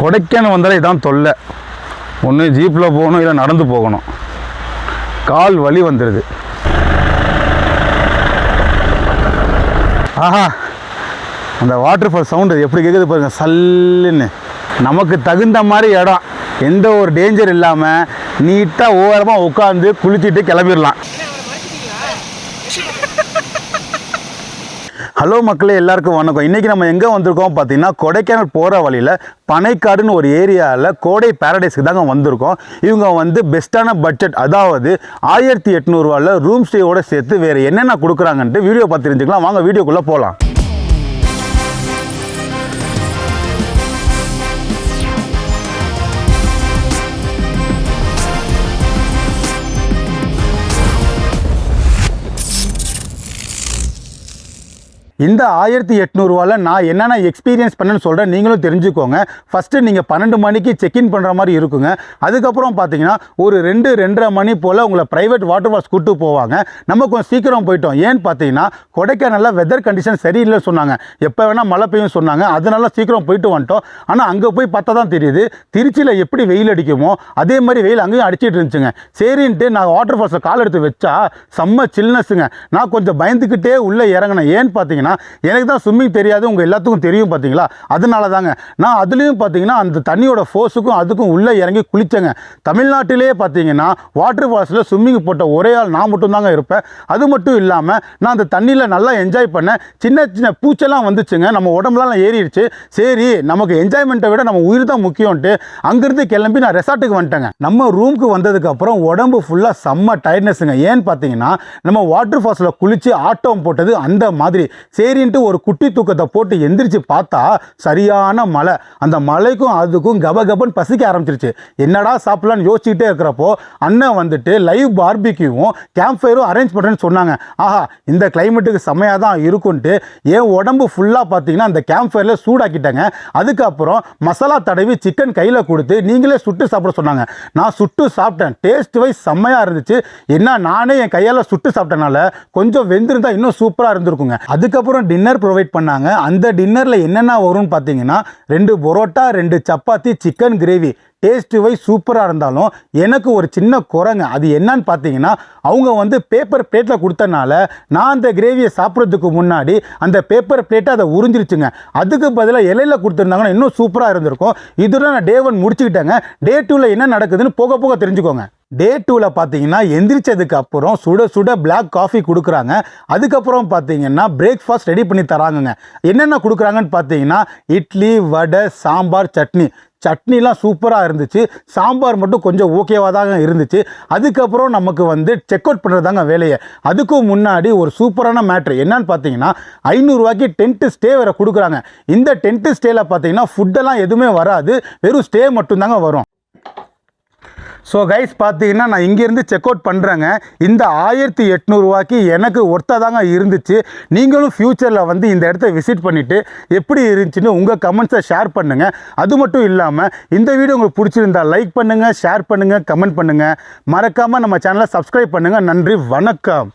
கொடைக்கானல் வந்தாலே இதான் தொல்லை. ஒன்று ஜீப்பில் போகணும் இல்லை நடந்து போகணும். கால் வலி வந்துடுது ஆஹா. அந்த வாட்டர் ஃபால் சவுண்டு எப்படி கேட்குது பாருங்க சல்லுன்னு. நமக்கு தகுந்த மாதிரி இடம். எந்த ஒரு டேஞ்சர் இல்லாமல் நீட்டாக ஓரமாக உட்காந்து குளிச்சுட்டு கிளம்பிடலாம். ஹலோ மக்களே எல்லாருக்கும் வணக்கம். இன்றைக்கி நம்ம எங்கே வந்திருக்கோம் பார்த்தீங்கன்னா கொடைக்கானல் போகிற வழியில் பனைக்காடுன்னு ஒரு ஏரியாவில் கோடை பேரடைஸ்க்கு தாங்க வந்திருக்கோம். இவங்க வந்து பெஸ்ட்டான பட்ஜெட் அதாவது ஆயிரத்தி எட்நூறுவாவில் ரூம் ஸ்டேயோடு சேர்த்து வேறு என்னென்ன கொடுக்குறாங்கன்ட்டு வீடியோ பார்த்து தெரிஞ்சுக்கலாம். வாங்க வீடியோக்குள்ளே போகலாம் இந்த ஆயிரத்தி எட்நூறுவாவில் நான் என்னென்ன எக்ஸ்பீரியன்ஸ் பண்ணேன்னு சொல்கிறேன் நீங்களும் தெரிஞ்சுக்கோங்க. ஃபஸ்ட்டு நீங்கள் பன்னெண்டு மணிக்கு செக்இன் பண்ணுற மாதிரி இருக்குங்க. அதுக்கப்புறம் பார்த்தீங்கன்னா ஒரு ரெண்டு ரெண்டரை மணி போல் உங்களை ப்ரைவேட் வாட்டர் ஃபால்ஸ் கூட்டு போவாங்க. நம்ம கொஞ்சம் சீக்கிரம் போயிட்டோம். ஏன்னு பார்த்தீங்கன்னா கொடைக்கானலில் வெதர் கண்டிஷன் சரியில்லை சொன்னாங்க. எப்போ வேணால் மழை பெய்யும் சொன்னாங்க. அதனால சீக்கிரம் போயிட்டு வந்துட்டோம். ஆனால் அங்கே போய் பார்த்தா தான் தெரியுது திருச்சியில் எப்படி வெயில் அடிக்குமோ அதே மாதிரி வெயில் அங்கேயும் அடிச்சிட்டு இருந்துச்சுங்க. சரின்ட்டு நான் வாட்டர் ஃபால்ஸில் கால் எடுத்து வச்சா செம்ம சில்னஸுங்க நான் கொஞ்சம் பயந்துக்கிட்டே உள்ளே இறங்கினேன். ஏன்னு பார்த்தீங்கன்னா எனக்கு தான் ஸ்விம்மிங் தெரியாது உங்கள் எல்லாத்துக்கும் தெரியும் பார்த்தீங்களா? அதனால தாங்க நான் அதுலேயும் பார்த்தீங்கன்னா அந்த தண்ணியோட ஃபோர்ஸுக்கும் அதுக்கும் உள்ளே இறங்கி குளித்தேங்க தமிழ்நாட்டிலே பார்த்தீங்கன்னா வாட்டர் ஃபால்ஸில் ஸ்விம்மிங் போட்ட ஒரே ஆள் நான் மட்டும்தாங்க இருப்பேன். அது மட்டும் இல்லாமல் நான் அந்த தண்ணியில் நல்லா என்ஜாய் பண்ணேன். சின்ன சின்ன பூச்செல்லாம் வந்துச்சுங்க. நம்ம உடம்புலாம் ஏறிடுச்சு. சரி நமக்கு என்ஜாய்மெண்ட்டை விட நம்ம உயிர் தான் முக்கியம்ன்ட்டு அங்கேருந்து கிளம்பி நான் ரெசார்ட்டுக்கு வந்துட்டேங்க. நம்ம ரூமுக்கு வந்ததுக்கப்புறம் உடம்பு ஃபுல்லாக செம்ம டயர்ட்னஸுங்க ஏன்னு பார்த்தீங்கன்னா நம்ம வாட்டர் ஃபால்ஸில் குளித்து ஆட்டம் போட்டது அந்த மாதிரி. சரின்ட்டு ஒரு குட்டி தூக்கத்தை போட்டு எந்திரிச்சு பார்த்தா சரியான மழை. அந்த மழைக்கும் அதுக்கும் கபகபன் பசிக்க ஆரம்பிச்சிருச்சு. என்னடா சாப்பிட்லான்னு யோசிச்சுக்கிட்டே இருக்கிறப்போ அண்ணன் வந்துட்டு லைவ் பார்பிக்யூவும் கேம்ப் ஃபயரும் அரேஞ்ச் பண்ணுறேன்னு சொன்னாங்க. ஆஹா இந்த கிளைமேட்டுக்கு செம்மையாக தான் இருக்கும்ன்ட்டு என் உடம்பு ஃபுல்லாக பார்த்தீங்கன்னா அந்த கேம்ப் ஃபயரில் சூடாக்கிட்டேங்க. அதுக்கப்புறம் மசாலா தடவி சிக்கன் கையில் கொடுத்து நீங்களே சுட்டு சாப்பிட சொன்னாங்க. நான் சுட்டு சாப்பிட்டேன். டேஸ்ட் வைஸ் செம்மையாக இருந்துச்சு. என்ன நானே என் கையால் சுட்டு சாப்பிட்டனால கொஞ்சம் வெந்திருந்தால் இன்னும் சூப்பராக இருந்திருக்குங்க. அதுக்கப்புறம் டின்னர் ப்ரொவைட் பண்ணாங்க. அந்த டின்னரில் என்னென்ன வரும்னு பார்த்தீங்கன்னா ரெண்டு பரோட்டா ரெண்டு chapati chicken gravy taste wise சூப்பராக இருந்தாலும் எனக்கு ஒரு சின்ன குறைங்க அது என்னன்னு பார்த்தீங்கன்னா அவங்க வந்து பேப்பர் பிளேட்டில் கொடுத்தனால நான் அந்த கிரேவியை சாப்பிட்றதுக்கு முன்னாடி அந்த பேப்பர் பிளேட்டை அதை உறிஞ்சிருச்சுங்க. அதுக்கு பதிலாக இலையில கொடுத்துருந்தாங்கன்னா இன்னும் சூப்பராக இருந்திருக்கும். இதோட நான் டே ஒன் முடிச்சுக்கிட்டேங்க. டே டூவில் என்ன நடக்குதுன்னு போக போக தெரிஞ்சுக்கோங்க. டே டூவில் பார்த்தீங்கன்னா எந்திரிச்சதுக்கு அப்புறம் சுட சுட பிளாக் காஃபி கொடுக்குறாங்க. அதுக்கப்புறம் பார்த்தீங்கன்னா பிரேக்ஃபாஸ்ட் ரெடி பண்ணி தராங்கங்க. என்னென்ன கொடுக்குறாங்கன்னு பார்த்தீங்கன்னா இட்லி வடை சாம்பார் சட்னி. சட்னிலாம் சூப்பராக இருந்துச்சு. சாம்பார் மட்டும் கொஞ்சம் ஓகேவாக தாங்க இருந்துச்சு. அதுக்கப்புறம் நமக்கு வந்து செக் அவுட் பண்ணுறது தாங்க வேலையை. அதுக்கும் முன்னாடி ஒரு சூப்பரான மேட்ரு என்னன்னு பார்த்தீங்கன்னா ஐநூறுரூவாய்க்கு டென்ட்டு ஸ்டே வேறு கொடுக்குறாங்க. இந்த டென்ட்டு ஸ்டேயில் பார்த்தீங்கன்னா ஃபுட்டெல்லாம் எதுவுமே வராது. வெறும் ஸ்டே மட்டும்தாங்க வரும். ஸோ கைஸ் பார்த்தீங்கன்னா நான் இங்கேருந்து செக் அவுட் பண்ணுறேங்க இந்த ஆயிரத்தி எட்நூறுவாய்க்கு எனக்கு ஒர்த்தாக தாங்க இருந்துச்சு. நீங்களும் ஃப்யூச்சரில் வந்து இந்த இடத்த விசிட் பண்ணிவிட்டு எப்படி இருந்துச்சுன்னு உங்கள் கமெண்ட்ஸை ஷேர் பண்ணுங்கள் அது மட்டும் இல்லாமல் இந்த வீடியோ உங்களுக்கு பிடிச்சிருந்தா லைக் பண்ணுங்கள் ஷேர் பண்ணுங்கள் கமெண்ட் பண்ணுங்கள் மறக்காமல் நம்ம சேனலை சப்ஸ்கிரைப் பண்ணுங்கள் நன்றி வணக்கம்.